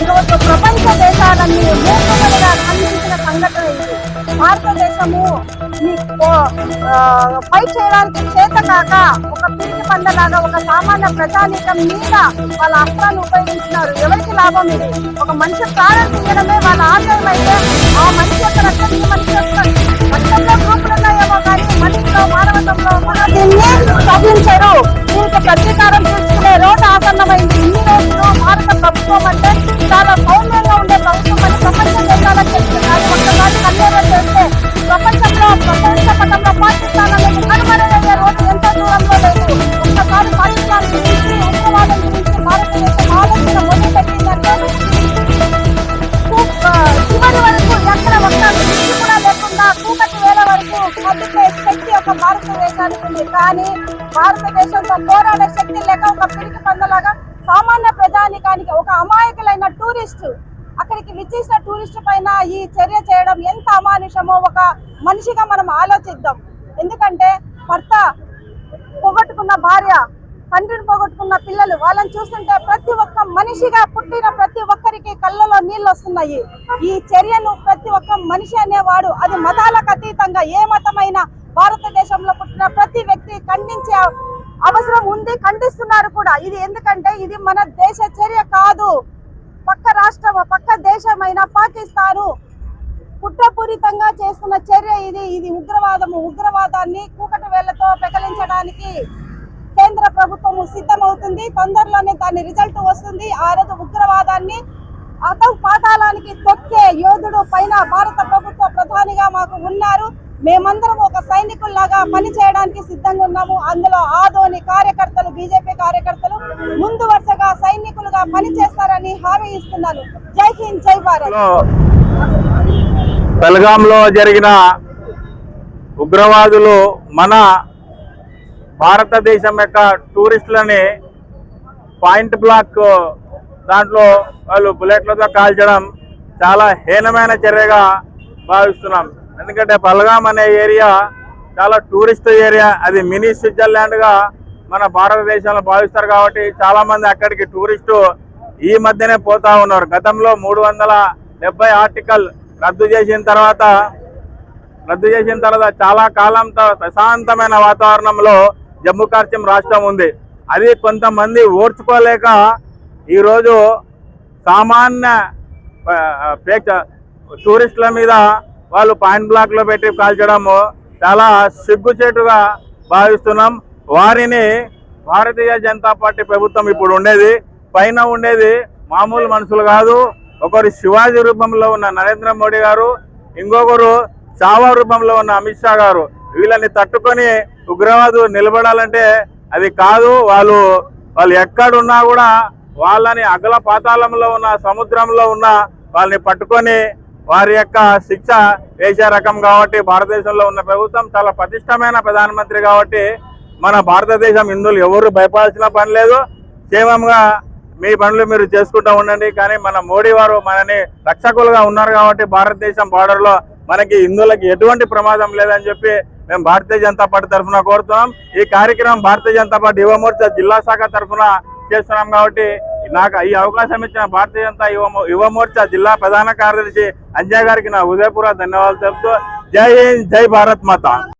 ఈరోజు ప్రపంచ దేశాలన్నీ మూకుమ్మడిగా ఖండించిన సంఘటన ఇది. భారతదేశము ఫైట్ చేయడానికి చేత కాక ఒక పిరికి పండలాగా ఒక సామాన్య ప్రజానీకం మీద వాళ్ళ అస్త్రాలు ఉపయోగించినారు. ఎవరికి లాభం ఇది? ఒక మనిషి ప్రాణం తీయడమే వాళ్ళ ఆశయం అయితే ఆ మనిషి యొక్క రక్తం ఈ మనిషి యొక్క రక్తంలో గ్రూపులున్నాయేమో కానీ మనిషిలో మానవత్వంలో దీన్ని తగ్గించరు దీనికి ప్రతీకారం తీసుకునే రోడ్డు ఆసన్నమైంది. దేశంలో భారత ప్రభుత్వం అంటే చాలా సౌమ్యంగా ఉండే ప్రభుత్వం అని ప్రపంచ దేశాలకు చెప్తున్నారు. ఒక్కసారి కన్నేరం చేస్తే ప్రపంచంలో ప్రపంచ పటంలో పాకిస్తాన్ అనేది కనుమరుగయ్యే రోజు ఎంత దూరంలో లేదు. ఒక్కసారి పాకిస్తాన్ గురించి ఉగ్రవాదం గురించి భారతదేశం ఆలోచన మొదలు పెట్టిందంటే చివరి వరకు ఎక్కడ ఒక్క వ్యక్తి కూడా లేకుండా కూకటి వేల వరకు కదిపే శక్తి ఒక భారతదేశానికి ఉంది. కానీ భారతదేశంతో పోరాడే శక్తి లేక ఒక పిరికి పందలాగా సామాన్య ప్రజానికానికి ఒక అమాయకులైన టూరిస్ట్ అక్కడికి విచ్చేసిన టూరిస్ట్ పైన ఈ చర్య చేయడం ఎంత అమానుషమో ఒక మనిషిగా మనం ఆలోచిద్దాం. ఎందుకంటే భర్త పోగొట్టుకున్న భార్య తండ్రిని పోగొట్టుకున్న పిల్లలు వాళ్ళని చూస్తుంటే ప్రతి ఒక్క మనిషిగా పుట్టిన ప్రతి ఒక్కరికి కళ్ళలో నీళ్ళు వస్తున్నాయి. ఈ చర్యను ప్రతి ఒక్క మనిషి అనేవాడు అది మతాలకు అతీతంగా ఏ మతమైనా భారతదేశంలో పుట్టిన ప్రతి వ్యక్తి ఖండించే అవసరం ఉంది ఖండిస్తున్నారు కూడా. ఇది ఎందుకంటే ఇది మన దేశ చర్య కాదు. పక్క రాష్ట్రం పక్క దేశమైన పాకిస్తాను కుట్రపూరితంగా చేస్తున్న చర్య ఇది. ఇది ఉగ్రవాదము. ఉగ్రవాదాన్ని కూకటి వేళ్ళతో పెకలించడానికి కేంద్ర ప్రభుత్వము సిద్ధమవుతుంది. తొందరలోనే దాని రిజల్ట్ వస్తుంది. ఆ రోజు ఉగ్రవాదాన్ని అతను పాతాళానికి తొక్కే యోధుడు పైన భారత ప్రభుత్వ ప్రధానిగా మాకు ఉన్నారు. మేమందరం ఒక సైనికుల్లాగా పనిచేయడానికి సిద్ధంగా ఉన్నాము. అందులో ఆదోని కార్యకర్తలు బీజేపీ కార్యకర్తలు ముందు వరుసగా సైనికులుగా పనిచేస్తారని హామీ ఇస్తున్నాను. జై హింద్ జై భారత్. లో బెల్గాంలో జరిగిన ఉగ్రవాదులు మన భారతదేశం యొక్క టూరిస్టులని పాయింట్ బ్లాక్ దాంట్లో వాళ్ళు బుల్లెట్లతో కాల్చడం చాలా హీనమైన చర్యగా భావిస్తున్నాం. ఎందుకంటే బల్గాం అనే ఏరియా చాలా టూరిస్ట్ ఏరియా. అది మినీ స్విట్జర్లాండ్గా మన భారతదేశంలో భావిస్తారు కాబట్టి చాలామంది అక్కడికి టూరిస్టు ఈ మధ్యనే పోతా ఉన్నారు. గతంలో మూడు వందల డెబ్బై ఆర్టికల్ రద్దు చేసిన తర్వాత రద్దు చేసిన తర్వాత చాలా కాలంతో ప్రశాంతమైన వాతావరణంలో జమ్మూ కాశ్మీర్ రాష్ట్రం ఉంది. అది కొంతమంది ఓర్చుకోలేక ఈరోజు సామాన్య ప్రేక్ష టూరిస్టుల మీద వాళ్ళు పాయింట్ బ్లాక్లో పెట్టి కాల్చడము చాలా సిగ్గుచేటుగా భావిస్తున్నాం. వారిని భారతీయ జనతా పార్టీ ప్రభుత్వం ఇప్పుడు ఉండేది పైన ఉండేది మామూలు మనుషులు కాదు. ఒకరు శివాజీ రూపంలో ఉన్న నరేంద్ర మోడీ గారు ఇంకొకరు చావా రూపంలో ఉన్న అమిత్ షా గారు. వీళ్ళని తట్టుకొని ఉగ్రవాదు నిలబడాలంటే అది కాదు. వాళ్ళు వాళ్ళు ఎక్కడున్నా కూడా వాళ్ళని అగల పాతాళంలో ఉన్న సముద్రంలో ఉన్న వాళ్ళని పట్టుకొని వారి యొక్క శిక్ష వేసే రకం కాబట్టి భారతదేశంలో ఉన్న ప్రభుత్వం చాలా పటిష్టమైన ప్రధానమంత్రి కాబట్టి మన భారతదేశం ఇందులో ఎవరు భయపడాల్సిన పని లేదు. క్షేమంగా మీ పనులు మీరు చేసుకుంటూ ఉండండి. కానీ మన మోడీ వారు మనని రక్షకులుగా ఉన్నారు కాబట్టి భారతదేశం బార్డర్లో మనకి హిందువులకి ఎటువంటి ప్రమాదం లేదని చెప్పి మేము భారతీయ జనతా పార్టీ తరఫున కోరుతున్నాం. ఈ కార్యక్రమం భారతీయ జనతా పార్టీ యువమోర్చా జిల్లా శాఖ తరఫున చేస్తున్నాం కాబట్టి నాకు ఈ అవకాశం ఇచ్చిన భారతీయ జనతా యువ యువమోర్చా జిల్లా ప్రధాన కార్యదర్శి అంజయ్ గారికి నా ఉదయపూర్వ ధన్యవాదాలు తెలుపుతూ జై హింద్ జై భారత్ మాత.